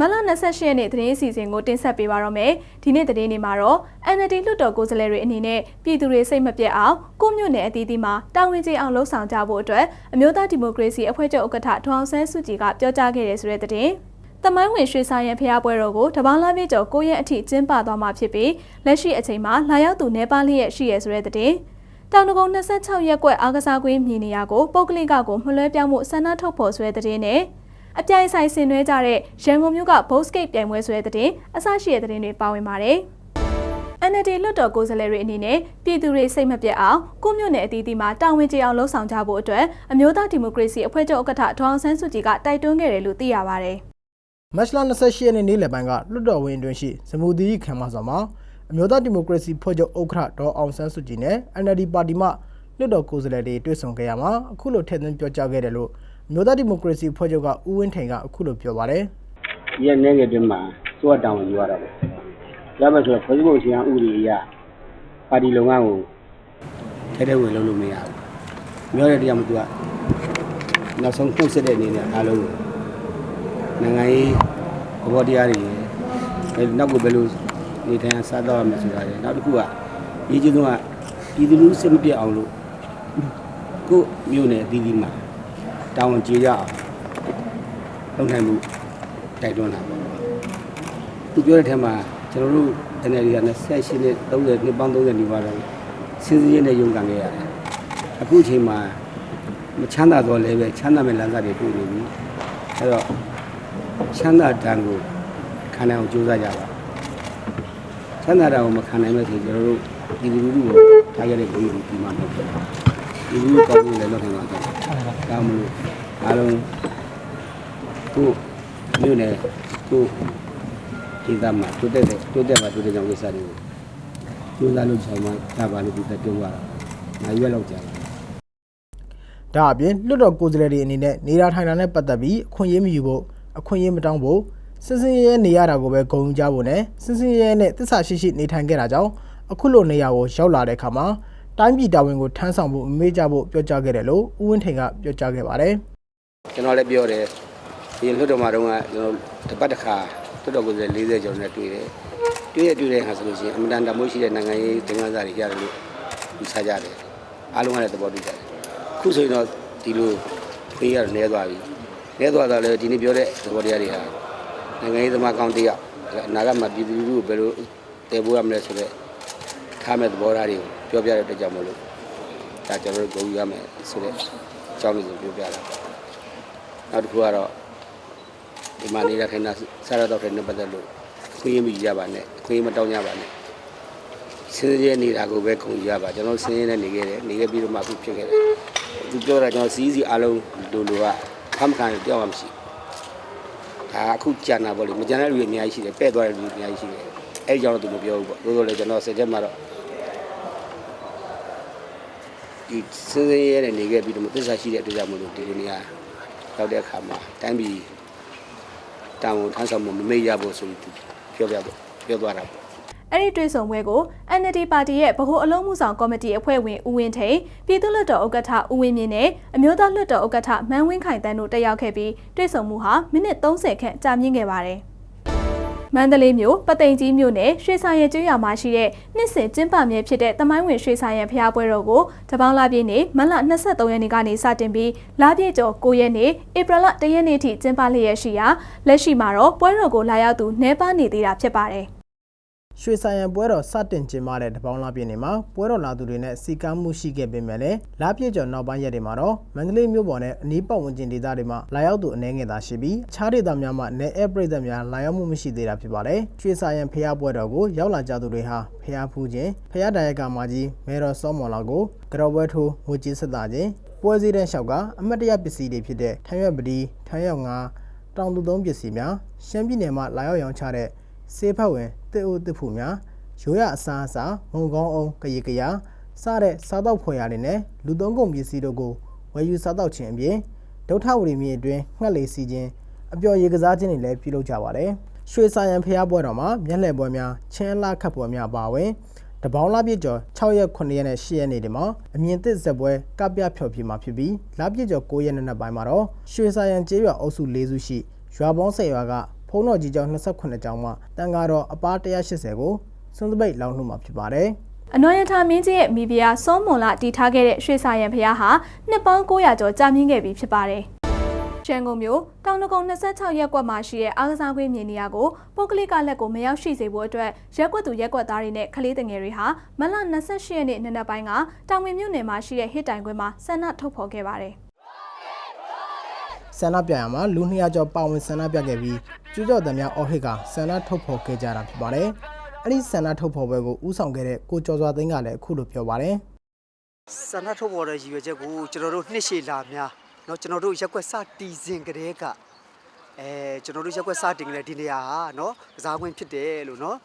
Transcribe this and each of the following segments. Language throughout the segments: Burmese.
မလ28ရက်နေ့သတင်းအစီအစဉ်ကိုတင်ဆက်ပေးပါတော့မယ်။ဒီနေ့သတင်းတွေမှာတော့ NLD လွှတ်တော်ကိုယ်စားလှယ်တွေအနေနဲ့ပြည်သူတွေစိတ်မပြတ်အောင်ကိုမြို့နယ်အသီးသီးမှာတာဝန်ကျေအောင်လှုပ်ဆောင်ကြဖို့အတွက်အမျိုးသားဒီမိုကရေစီအဖွဲ့ချုပ်ဥက္ကဋ္ဌဒေါအောင်ဆန်းစုကြည်ကပြောကြားခဲ့တယ်ဆိုတဲ့သတင်း။တမိုင်းဝင်ရွှေစာရန်ဖျားပွဲတော်ကိုတပေါင်းလာပြည့်ကျော်9ရက်အထိကျင်းပသွားမှာဖြစ်ပြီးလက်ရှိအချိန်မှာလာရောက်သူနေပါလျက်ရှိရဆိုတဲ့သတင်း။တောင်တကုံ26ရက်ကွက်အားကစားကွင်းမြင်နေရကိုပုတ်ကလစ်ကကိုမလွဲပြောင်းမှုဆန္ဒထုတ်ဖော်ဆွဲတဲ့တဲ့ အပြိုင်ဆိုင်ဆင်နွှဲကြတဲ့ရန်ကုန်မြို့က Boscape ပြိုင်ပွဲဆိုတဲ့တဲ့အစရှိတဲ့တဲ့တွေပါဝင်ပါတယ်။ NLD လွှတ်တော်ကိုယ်စားလှယ်တွေအနေနဲ့ပြည်သူတွေစိတ်မပြတ်အောင်ကိုမြို့နယ်အသီးသီးမှာတာဝန်ကျေအောင်လှုပ်ဆောင်ကြဖို့အတွက်အမျိုးသားဒီမိုကရေစီအဖွဲ့ချုပ်ဥက္ကဋ္ဌဒေါအောင်ဆန်းစုကြည်ကတိုက်တွန်းခဲ့တယ်လို့သိရပါတယ်။မတ်လ28ရက်နေ့နေ့လယ်ပိုင်းကလွှတ်တော်ဝင်အတွင်းရှိစမူဒီခံမဆောင်မှာအမျိုးသားဒီမိုကရေစီဖွဲ့ချုပ်ဥက္ကဋ္ဌဒေါ်အောင်ဆန်းစုကြည်နဲ့ NLD ပါတီမှလွှတ်တော်ကိုယ်စားလှယ်တွေတွေ့ဆုံခဲ့ရမှာအခုလိုထည့်သွင်းပြောကြားခဲ့တယ်လို့အ မျိုးသားဒီမိုကရေစီဖွဲ့ချုပ်ကဦးဝင်းထိန်ကအခုလိုပြောပါတယ်ဒီရက်နေ့ကတည်းမှာစိုးအတောင်းယူရတာပေါ့။ရပါဆိုတော့ဖွဲ့စည်းပုံအခြေခံဥပဒေအရပါတီလုံငန်းကိုထဲထဲဝင်လုံးလို့မရဘူး။ပြောတဲ့တရားမသူကနောက်ဆုံးနှုတ်ဆက်တဲ့အနေနဲ့အားလုံးကိုနိုင်ငံရေးဘောတရားတွေအဲနောက်ကိုဘယ်လိုနေထိုင်ရစားတော့ရမလဲဆိုတာလေနောက်တစ်ခုကရေးချင်တော့ပြည်သူလူထုစိတ်မပြတ်အောင်လို့ကိုယ့်မြို့နယ်အသီးသီးမှာ တာဝန်ကျေကြအောင်လုပ်နိုင်မှုတိုက်တွန်းတာပေါ့သူပြောတဲ့ထဲမှာကျွန်တော်တို့ NLD က28နှစ်30နှစ်ပေါင်း30နီးပါးတော့စဉ်းစည်းရင်းနဲ့ရုန်းကန်ခဲ့ရတယ်အခုအချိန်မှာမချမ်းသာတော့လည်းပဲချမ်းသာမဲ့လမ်းစာတွေတွေ့နေပြီအဲ့တော့ချမ်းသာတန်ကိုခံနိုင်အောင်ကြိုးစားကြပါချမ်းသာတာကိုမခံနိုင်မဲ့ဆိုကျွန်တော်တို့ဒီလူလူကိုထားရတဲ့ဘုရားကိုဒီမှာမဟုတ်ဘူးဒီလူကောင်းလို့လည်းလုပ်နိုင်မှာတော့ ဒါမှမဟုတ်အားလုံးကိုမြို့နယ်ကိုဒီသားမှာတိုးတက်တဲ့တိုးတက်မှာတိုးတက်ကြောင်းကိစ္စတွေကိုကျိုးစားလို့ဆောင်မှာဒါပါလို့ဒီသက်ပြောရတာနိုင်ရွက်လောက်ကြာတယ်ဒါအပြင်လွှတ်တော်ကိုယ်စားလှယ်တွေအနေနဲ့နေရာထိုင်တာနဲ့ပတ်သက်ပြီးအခွင့်အရေးမယူဖို့အခွင့်အရေးမတောင်းဖို့စစ်စင်ရဲနေရတာကိုပဲဂုဏ်ယူကြဖို့နဲ့စစ်စင်ရဲနဲ့တစ္ဆာရှိရှိနေထိုင်ခဲ့တာကြောင့်အခုလိုနေရာကိုရောက်လာတဲ့အခါမှာ တိုင်းပြည်တာဝန်ကိုထမ်းဆောင်ဖို့မမေ့ကြဖို့ပြောကြားခဲ့တယ်လို့ဦးဝင်းထိန်ကပြောကြားခဲ့ပါတယ်ကျွန်တော်လည်းပြောတယ်ဒီလွှတ်တော်မှာတော့ကျွန်တော်တစ်ပတ်တစ်ခါလွှတ်တော်ကိုယ်စားလှယ်40ကျော်နဲ့တွေ့တယ်တွေ့ရတွေ့တဲ့အခါဆိုလို့ရှိရင်အမတန်တမိုးရှိတဲ့နိုင်ငံရေးတင်ကန်းစာတွေရတယ်လို့ယူဆကြတယ်အားလုံးကလည်းသဘောတူကြတယ်အခုဆိုရင်တော့ဒီလိုခွေးရတော့နည်းသွားပြီနည်းသွားတော့လည်းဒီနေ့ပြောတဲ့သဘောတရားတွေဟာနိုင်ငံရေးသမားကောင်းတယောက်အနာဂတ်မှာပြည်သူလူထုကိုဘယ်လိုတည်ပိုးရမလဲဆိုတော့ထားမဲ့သဘောထားတွေကို ပြောပြတဲ့အတွက်ကြောင့်မလို့ဒါကျွန်တော်တို့ဂုဏ်ယူရမယ်ဆိုတဲ့အကြောင်းလေးကိုပြောပြတာနောက်တစ်ခုကတော့ဒီမှာနေတဲ့ခိုင်နာစားရတော့တဲ့နဲ့ပတ်သက်လို့အခွင့်အရေးမကြပါနဲ့အခွင့်အရေးမတောင်းကြပါနဲ့စဉ်းရဲနေတာကိုပဲခုံကြပါကျွန်တော်စဉ်းရဲနေနေခဲ့တယ်နေခဲ့ပြီးတော့မှအခုဖြစ်ခဲ့တယ်သူပြောတာကျွန်တော်စီးစီအားလုံးလူလူကဖမ်းခံတယောက်မှမရှိဒါအခုကြံတာပေါ့လေမကြံတဲ့လူတွေအများကြီးရှိတယ်ပဲ့သွားတဲ့လူတွေအများကြီးရှိတယ်အဲ့ဒီကြောင့်တော့သူမပြောဘူးပေါ့သို့သောလည်းကျွန်တော်စိတ်ထဲမှာတော့ ဒီစဉ်းရဲနေနေခဲ့ပြီးတော့သစ္စာရှိတဲ့အတွက်ကြောင့်မလို့ဒီလိုနေရာရောက်တဲ့အခါမှာတိုင်းပြည်တာဝန်ထမ်းဆောင်မှုမမေ့ရဖို့ဆိုပြီးသူပြောပြတော့ပြောသွားတာပေါ့အဲ့ဒီတွေ့ဆုံပွဲကို NLD ပါတီရဲ့ဗဟိုအလုံးမှုဆောင်ကော်မတီအဖွဲ့ဝင်ဦးဝင်းထိန်ပြည်သူ့လွှတ်တော်ဥက္ကဋ္ဌဦးဝင်းမြင့်နဲ့အမျိုးသားလွှတ်တော်ဥက္ကဋ္ဌမန်းဝင်းခိုင်တန်းတို့တက်ရောက်ခဲ့ပြီးတွေ့ဆုံမှုဟာမိနစ်30ခန့်ကြာမြင့်ခဲ့ပါတယ်။ မန္တလေးမြို့ပသိမ်ကြီးမြို့နယ်ရွှေဆိုင်ရကျွော်မှာရှိတဲ့နှစ်စဉ်ကျင်းပမြဲဖြစ်တဲ့တမိုင်းဝင်ရွှေဆိုင်ရဖျားပွဲတော်ကိုတပေါင်းလာပြည့်နေ့မတ်လ23ရက်နေ့ကနေစတင်ပြီးလာပြည့်ကျော်9ရက်နေ့ဧပြီလ1ရက်နေ့ထိကျင်းပလျက်ရှိရာလက်ရှိမှာတော့ပွဲတော်ကိုလာရောက်သူနှဲပါနေသေးတာဖြစ်ပါတယ်။ ရွှေဆိုင်ရန်ပွဲတော်စတင်ကျင်းပတဲ့တပေါင်းလားပြည့်နေမှာပွဲတော်လာသူတွေနဲ့စီကမ်းမှုရှိခဲ့ပေမဲ့လည်းလားပြည့်ကျော်နောက်ပိုင်းရက်တွေမှာတော့မန္တလေးမြို့ပေါ်နဲ့အနီးပတ်ဝန်းကျင်ဒေသတွေမှာလာရောက်သူအနေငယ်သာရှိပြီးအခြားဒေသများမှာနေအဲပရိသတ်များလာရောက်မှုမရှိသေးတာဖြစ်ပါတယ်ရွှေဆိုင်ရန်ဖျားပွဲတော်ကိုရောက်လာကြသူတွေဟာဖျားဖူးခြင်းဖျားတိုင်ရကမာကြီးမဲတော်စောမော်လာကိုကြော်ပွဲထိုးငွေကြေးဆက်တာခြင်းပွဲစည်းတဲ့လျှောက်ကအမတ်တရပစ္စည်းတွေဖြစ်တဲ့ထမ်းရွက်ပတိထမ်းရွက်ငါတောင်သူသုံးပစ္စည်းများရှမ်းပြည်နယ်မှာလာရောက်ရောင်းချတဲ့စေဖက်ဝင် တစ်အိုတစ်ဖူများရိုးရအစားအစာမုံကောင်းအောင်ကရေကရာစတဲ့စားတော့ဖွယ်ရာတွေနဲ့လူသုံးကုန်ပစ္စည်းတို့ကိုဝယ်ယူစားတော့ခြင်းအပြင်ဒုထဝရီမြေအတွင်းငှက်လေးစီခြင်းအပျော်ရေကစားခြင်းတွေလည်းပြုလုပ်ကြပါတယ်။ရွှေစာရန်ဖျားပွဲတော်မှာမျက်လှည့်ပွဲများချင်းလာခတ်ပွဲများပါဝင်တပေါင်းလပြည့်ကျော်6ရက်9ရက်နဲ့10ရက်နေ့တွေမှာအမြင့်သစ်ဇက်ပွဲကပြဖြော်ပြမှာဖြစ်ပြီးလပြည့်ကျော်9ရက်နေ့နောက်ပိုင်းမှာတော့ရွှေစာရန်ကျေးရွာအုပ်စု၄စုရှိရွာပေါင်း10ရွာကဖုံ တော်ကြီးကျောင်း28ကျောင်းမှတန်ဃာတော်အပါ180ကိုစွန့်တပိတ်လောင်းနှုတ်မှာဖြစ်ပါတယ်။အနော်ရထာမင်းကြီးရဲ့မိဖုရားစောမွန်လာတည်ထားခဲ့တဲ့ရွှေစာရန်ဘုရားဟာနှစ်ပေါင်း900ကျော်ကြာမြင့်ခဲ့ပြီဖြစ်ပါတယ်။ရန်ကုန်မြို့တောင်တကုံ26ရပ်ကွက်မှာရှိတဲ့အားကစားကွင်းမြေနေရာကိုပုတ်ကလစ်ကလက်ကိုမရောက်ရှိစေဖို့အတွက်ရက်ကွက်သူရက်ကွက်သားတွေနဲ့ကလေးတငယ်တွေဟာမလ28ရက်နေ့နံနက်ပိုင်းကတောင်ဝင်မြို့နယ်မှာရှိတဲ့ဟစ်တိုင်ကွင်းမှာဆန္ဒထုတ်ဖော်ခဲ့ပါတယ်။ ဆန္ဒပြရမှာလူ200ကျော်ပါဝင်ဆန္ဒပြခဲ့ပြီးကျူးကျော်သမားအော်ဟစ်ကဆန္ဒထုတ်ဖော်ခဲ့ကြတာဖြစ်ပါတယ်။အဲ့ဒီဆန္ဒထုတ်ဖော်ပွဲကိုဥဆောင်ခဲ့တဲ့ကိုကျော်စွာသိန်းကလည်းအခုလိုပြောပါတယ် ဆန္ဒထုတ်ပေါ်တဲ့ရည်ရွယ်ချက်ကိုကျွန်တော်တို့နှစ်ရှည်လာများเนาะကျွန်တော်တို့ရက်ကွက်စတီစဉ်ကလေးကအဲကျွန်တော်တို့ရက်ကွက်စတင်ကလေးဒီနေရာဟာเนาะကစားကွင်းဖြစ်တယ်လို့เนาะ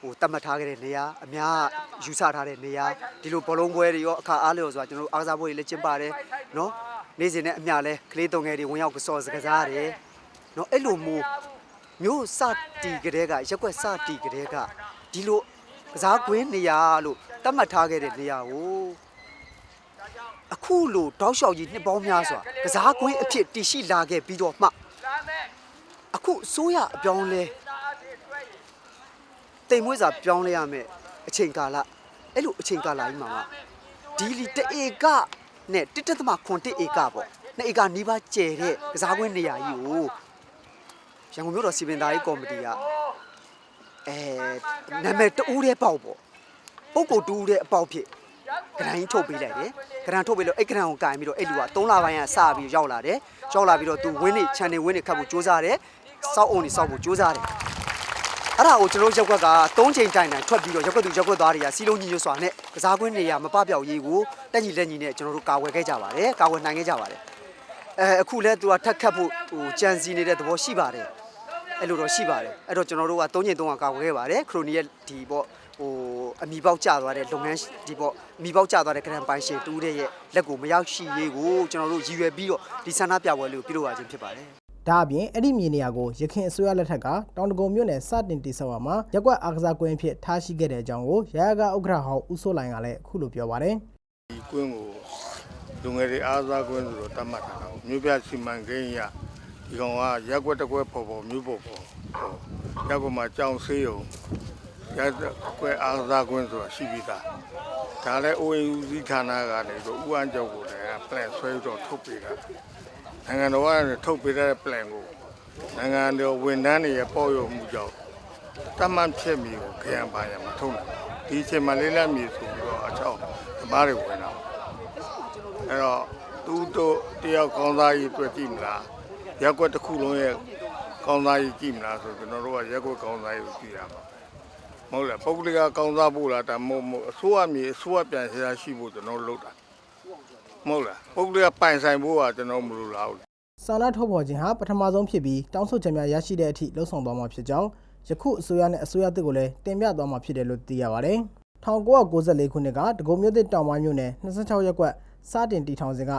ဟိုတတ်မှတ်ထားခဲ့တဲ့နေရာအများယူဆထားတဲ့နေရာဒီလိုဘောလုံးပွဲတွေရောအခါအားလျော်ဆိုတာကျွန်တော်တို့အားကစားပွဲတွေလည်းကျင်းပတယ်နော်နေ့စဉ်နဲ့အမျှလဲကလေးတုံငယ်တွေဝင်ရောက်ကစော်စကစားတယ်နော်အဲ့လိုမျိုးမျိုးစတီကတဲ့ကရက်ွက်စတီကတဲ့ကဒီလိုကစားကွင်းနေရာလို့တတ်မှတ်ထားခဲ့တဲ့နေရာကိုအခုလိုတောက်လျှောက်ကြီးနှစ်ပေါင်းများစွာကစားကွင်းအဖြစ်တည်ရှိလာခဲ့ပြီးတော့မှအခုအစိုးရအပြောင်းလဲ တိမ်မွေးစာပြောင်းလဲရမယ်အချိန်ကာလအဲ့လိုအချိန်ကာလကြီးမှာမှဒီလီတဧကနဲ့တစ်တက်သမခွန်တစ်ဧကပေါ့နှစ်ဧကနီးပါးကျယ်တဲ့ကစားကွင်းနေရာကြီးကိုရန်ကုန်မြို့တော်စီပင်သားကြီးကော်မတီကအဲနာမည်တူးတဲ့ပေါက်ပေါ့ပုတ်ကိုတူးတဲ့အပေါက်ဖြစ်ဂရန်ကြီးထုတ်ပေးလိုက်တယ်ဂရန်ထုတ်ပေးလို့အဲ့ဂရန်ကိုကင်ပြီးတော့အဲ့လူက3လပိုင်းကစပြီးရောက်လာတယ်ရောက်လာပြီးတော့သူဝင်းနေ channel ဝင်းနေခတ်ဖို့စူးစမ်းတယ်စောက်အုံနေစောက်ဖို့စူးစမ်းတယ် အဲ့ဒါကိုကျွန်တော်ရက်ွက်က3ချိန်တိုင်တိုင်ထွက်ပြီးတော့ရက်ွက်သူရက်ွက်သားတွေကစီလုံးညီညွတ်စွာနဲ့ကစားကွင်းနေရမပပြောက်ရေးကိုတက်ညီလက်ညီနဲ့ကျွန်တော်တို့ကာဝယ်ခဲ့ကြပါတယ်ကာဝယ်နိုင်ခဲ့ကြပါတယ်အဲအခုလဲသူကထက်ခတ်ဖို့ဟိုကြံစီနေတဲ့သဘောရှိပါတယ်အဲ့လိုတော့ရှိပါတယ်အဲ့တော့ကျွန်တော်တို့က3ချိန်3ကကာဝယ်ခဲ့ပါတယ်ခရိုနီရဲ့ဒီပေါ့ဟိုအမီပေါက်ကျသွားတဲ့လုပ်ငန်းဒီပေါ့အမီပေါက်ကျသွားတဲ့ကရန်ပိုင်ရှင်တူးတဲ့ရဲ့လက်ကိုမရောက်ရှိရေးကိုကျွန်တော်တို့ရည်ရွယ်ပြီးတော့ဒီဆန္ဒပြပွဲလေးကိုပြုလုပ်ရခြင်းဖြစ်ပါတယ်။ ဒါအပြင်အဲ့ဒီမြေနေရာကိုရခိုင်အစိုးရလက်ထက်ကတောင်တကုံမြို့နယ်စတင်တိစောက်ရမှာရက်ကွက်အားကစားကွင်းအဖြစ်ထားရှိခဲ့တဲ့အကြောင်းကိုရရကဥက္ကဋ္ဌဟောင်းဦးစိုးလိုင်ကလည်းအခုလိုပြောပါတယ်။ဒီကွင်းကိုလူငယ်တွေအားစားကွင်းဆိုတော့တတ်မှတ်ထားတာကိုမြို့ပြစီမံကိန်းရဒီကောင်ကရက်ကွက်တစ်ကွက်ပေါ်ပေါ်မြို့ပေါ်ပေါ်ရက်ကွက်မှာကြောင်ဆေးရုံရက်ကွက်အားစားကွင်းဆိုတာရှိပြီးသားဒါလည်း OAU ဌာနကနေတော့ဥအန်ကျောက်ကိုလည်း plan ဆွဲပြီးတော့ထုတ်ပေးတာ နိုင်ငံတော်ကထုတ်ပေးတဲ့ plan ကိုနိုင်ငံတော်ဝန်ထမ်းတွေရဲ့ပေါ်ရုံမှုကြောင့်တတ်မှတ်ဖြစ်မီကိုခရံပါရမှာထုတ်တယ်ဒီအချိန်မှာလေးလက်မီဆိုပြီးတော့အချောင်းသမားတွေဝင်တော့အဲ့တော့သူတို့တယောက်ကောင်းသားကြီးတွေ့ကြည့်မလားရက်ွက်တစ်ခုလုံးရဲ့ကောင်းသားကြီးကြည့်မလားဆိုကျွန်တော်တို့ကရက်ွက်ကောင်းသားကြီးကိုကြည့်ရမှာမဟုတ်လားပုဂ္ဂလိကကောင်းသားဖို့လားဒါမဟုတ်မဟုတ်အစိုးရမြေအစိုးရပြန်ရှာရှိဖို့ကျွန်တော်တို့လုပ်တာ မဟုတ်လားပုဂ္ဂလိကပိုင်ဆိုင်ဖို့ကကျွန်တော်မလိုလားဘူးဆန္ဒထုတ်ဖော်ခြင်းဟာပထမဆုံးဖြစ်ပြီးတောင်းဆိုချက်များရရှိတဲ့အထိလှုံ့ဆော်သွားမှာဖြစ်ကြောင်းယခုအစိုးရနဲ့အစိုးရတစ်ကိုလည်းတင်ပြသွားမှာဖြစ်တယ်လို့သိရပါတယ်။1994ခုနှစ်ကဒဂုံမြို့သစ်တောင်ပိုင်းမြို့နယ်26ရပ်ကွက်စတင်တည်ထောင်စဉ်က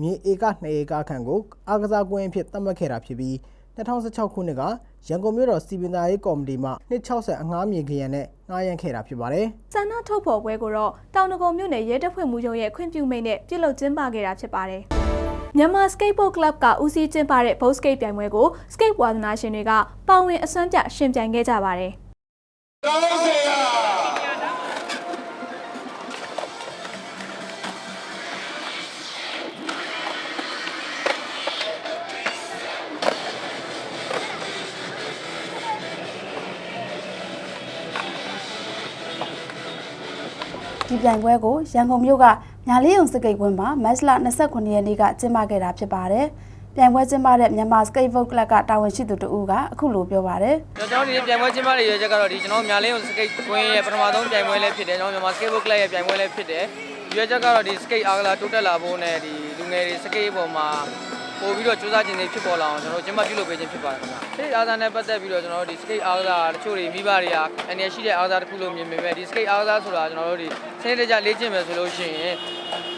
မြေဧက2ဧကခန့်ကိုအားကစားကွင်းအဖြစ်သတ်မှတ်ခဲ့တာဖြစ်ပြီး 2016ခုနှစ်ကရန်ကုန်မြို့တော်စီပင်သားရေးကော်မတီမှ260အငှားမြေခရန်နဲ့ငှားရမ်းခဲ့တာဖြစ်ပါတယ်။ဆန္ဒထုတ်ဖော်ပွဲကိုတော့တောင်တကုံမြို့နယ်ရဲတပ်ဖွဲ့မှူးချုပ်ရဲ့ခွင့်ပြုမိန့်နဲ့ပြုလုပ်ကျင်းပခဲ့တာဖြစ်ပါတယ်။မြန်မာ Skateboard Club ကဦးစီးကျင်းပတဲ့ Boat Skate ပြိုင်ပွဲကို Skate ဝါသနာရှင်တွေကပါဝင်အစွမ်းပြရှင်ပြိုင်ခဲ့ကြပါတယ်။ ဒီပြိုင်ပွဲကိုရန်ကုန်မြို့ကညာလေးုံစကိတ်ဝင်းမှာမတ်လ29ရက်နေ့ကကျင်းပခဲ့တာဖြစ်ပါတယ်။ပြိုင်ပွဲကျင်းပတဲ့မြန်မာစကိတ်ဘုတ်ကလပ်ကတာဝန်ရှိသူတဦးကအခုလိုပြောပါတယ်ကျွန်တော်တို့ဒီပြိုင်ပွဲကျင်းပတဲ့ရွေးချက်ကတော့ဒီကျွန်တော်များလင်းကိုစကိတ်ကွင်းရဲ့ပထမဆုံးပြိုင်ပွဲလည်းဖြစ်တယ်ကျွန်တော်မြန်မာစကိတ်ဘုတ်ကလပ်ရဲ့ပြိုင်ပွဲလည်းဖြစ်တယ်ရွေးချက်ကတော့ဒီစကိတ်အားကလာတိုးတက်လာဖို့နဲ့ဒီလူငယ်တွေစကိတ်ပေါ်မှာ ပို့ပြီးတော့စူးစမ်းခြင်းတွေဖြစ်ပေါ်လာအောင်ကျွန်တော်တို့ကျင်းပပြုလုပ်ပေးခြင်းဖြစ်ပါတယ်ခင်ဗျာစကိတ်အားသားနဲ့ပတ်သက်ပြီးတော့ကျွန်တော်တို့ဒီစကိတ်အားကလာတချို့တွေမိဘတွေကအနေရှိတဲ့အားသားတစ်ခုလို့မြင်ပေမဲ့ဒီစကိတ်အားကစားဆိုတာကျွန်တော်တို့ဒီစနစ်တကျလေ့ကျင့်မယ်ဆိုလို့ရှိရင်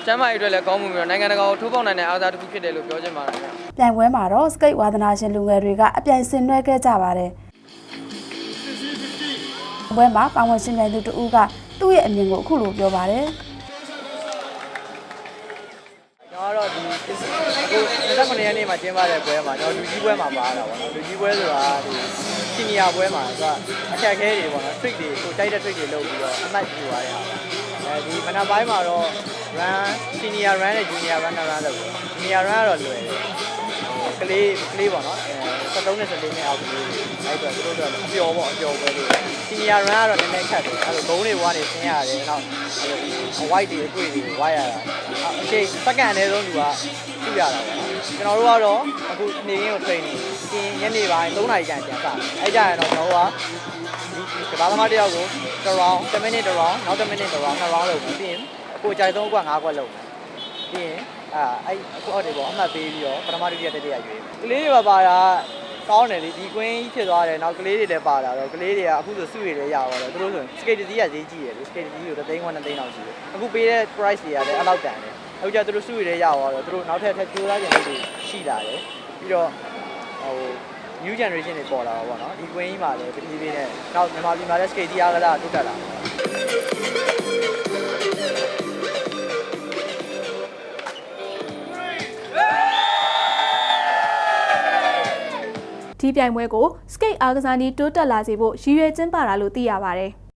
ကျမ်းမာရေးအတွက်လည်းကောင်းမှုပြီးတော့နိုင်ငံတကာကိုထိုးပေါက်နိုင်တဲ့အားသားတစ်ခုဖြစ်တယ်လို့ပြောချင်ပါတယ်ခင်ဗျာ။ပြိုင်ပွဲမှာတော့စကိတ်ဝါသနာရှင်လူငယ်တွေကအပြိုင်ဆင်နွှဲခဲ့ကြပါတယ်။ပွဲမှာပါဝင်ရှင်ပြိုင်သူတဦးကသူ့ရဲ့အမြင်ကိုအခုလိုပြောပါတယ်။ကျွန်တော်ကတော့ဒီ အခု29ရက်နေ့မှာကျင်းပတဲ့ပွဲမှာကျွန်တော်လူကြီးပွဲမှာပါတာပေါ့နော်လူကြီးပွဲဆိုတာဒီစီနီယာပွဲမှာသူကအခက်အခဲတွေပေါ့နော် trick တွေကိုတိုက်တဲ့ trick တွေလုပ်ပြီးတော့အမှတ်ယူရတဲ့ဟာပါအဲဒီမနက်ပိုင်းမှာတော့ run senior run နဲ့ junior run နဲ့ run လုပ်တယ် junior run ကတော့လွယ်တယ်ကလေးကလေးပေါ့နော်အဲ73နဲ့74နဲ့အောက်ကလေးအဲ့တော့သူတို့တော့အပျော်ပေါ့အပျော်ပွဲလေး senior run ကတော့နည်းနည်းခက်တယ်အဲ့လိုဘုံတွေဘွားနေဆင်းရတယ်နောက်အဲ့လို white တွေအကွေတွေဝိုင်းရတာအချိန်စက္ကန့်အနည်းဆုံးသူကပြရတာပေါ့နော် ကျွန်တော်တို့ကတော့အခုနေရင်းကို train နေကျင်ညနေပိုင်း3နာရီကျရင်ပြန်စတယ်အဲ့ကြရင်တော့ကျွန်တော်တို့ကဒီကဘာသမားတယောက်ကိုတစ် round 10 minute တစ် round နောက်10 minute တစ် round 2 round လုပ်ပြီးပြီးရင်ကိုကြိုက်ဆုံးကွက်5ကွက်လုပ်ပြီးရင်အာအဲ့အခုအောက်တွေပေါ့အမှတ်ပေးပြီးတော့ပထမဒုတိယတတိယရွေးကလေးတွေပါပါတာကောင်းတယ်လေဒီကွင်းကြီးဖြစ်သွားတယ်နောက်ကလေးတွေလည်းပါလာတော့ကလေးတွေကအခုဆိုစုရည်လည်းရသွားတယ်သူတို့ဆိုစကိတ်တစ်စီးကဈေးကြီးရယ်လေစကိတ်တစ်စီးကို3သိန်းခွန်း2သိန်းလောက်ရှိတယ်အခုပေးတဲ့ price တွေကလည်းအဲ့လောက်တန်တယ် အခုကျသူတို့စုရည်လည်းရသွားတော့သူတို့နောက်ထပ်ထပ်ကြိုးစားကြတယ်လို့ရှိလာတယ်ပြီးတော့ဟို new generation တွေပေါ်လာတော့ဗောနော်ဒီကွင်းကြီးမှာလည်းတဖြည်းဖြည်းနဲ့နောက်မြန်မာပြည်မှာလည်း skate တရားကစားတိုးတက်လာတယ်ဒီပြိုင်ပွဲကို skate အားကစားနည်းတိုးတက်လာစေဖို့ရည်ရွယ်ကျင်းပတာလို့သိရပါတယ်။